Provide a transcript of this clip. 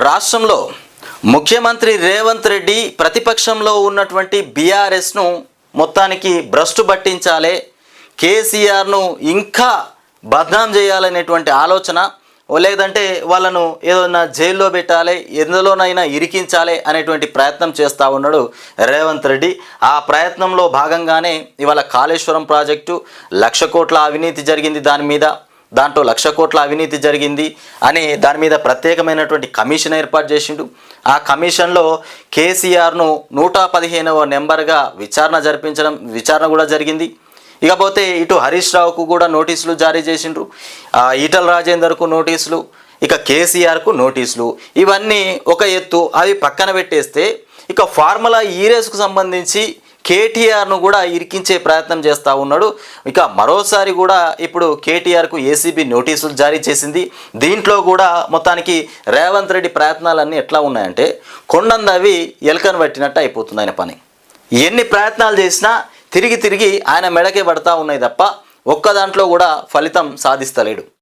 రాష్ట్రంలో ముఖ్యమంత్రి రేవంత్ రెడ్డి ప్రతిపక్షంలో ఉన్నటువంటి బీఆర్ఎస్ను మొత్తానికి భ్రష్టు పట్టించాలి కేసీఆర్ను ఇంకా బద్నాం చేయాలనేటువంటి ఆలోచన లేదంటే వాళ్ళను ఏదైనా జైల్లో పెట్టాలి ఎందులోనైనా ఇరికించాలి అనేటువంటి ప్రయత్నం చేస్తూ ఉన్నాడు రేవంత్ రెడ్డి. ఆ ప్రయత్నంలో భాగంగానే ఇవాళ కాళేశ్వరం ప్రాజెక్టు లక్ష కోట్ల అవినీతి జరిగింది దాని మీద. దాంట్లో లక్ష కోట్ల అవినీతి జరిగింది అని దాని మీద ప్రత్యేకమైనటువంటి కమిషన్ ఏర్పాటు చేసిండు. ఆ కమిషన్లో కేసీఆర్ను నూట పదిహేనవ నెంబర్గా విచారణ జరిపించడం విచారణ కూడా జరిగింది. ఇకపోతే ఇటు హరీష్ రావుకు కూడా నోటీసులు జారీ చేసిండ్రు. ఈటల రాజేందర్కు నోటీసులు ఇక కేసీఆర్కు నోటీసులు. ఇవన్నీ ఒక ఎత్తు అవి పక్కన పెట్టేస్తే ఇక ఫార్ములా ఈ సంబంధించి కేటీఆర్ను కూడా ఇరికించే ప్రయత్నం చేస్తూ ఉన్నాడు. ఇక మరోసారి కూడా ఇప్పుడు కేటీఆర్కు ఏసీబీ నోటీసులు జారీ చేసింది. దీంట్లో కూడా మొత్తానికి రేవంత్ రెడ్డి ప్రయత్నాలన్నీ ఎట్లా ఉన్నాయంటే కొండందవి ఎలకను పట్టినట్టు అయిపోతుంది ఆయన పని. ఎన్ని ప్రయత్నాలు చేసినా తిరిగి తిరిగి ఆయన మెడకే పడతా ఉన్నాయి తప్ప ఒక్క దాంట్లో కూడా ఫలితం సాధిస్తలేడు.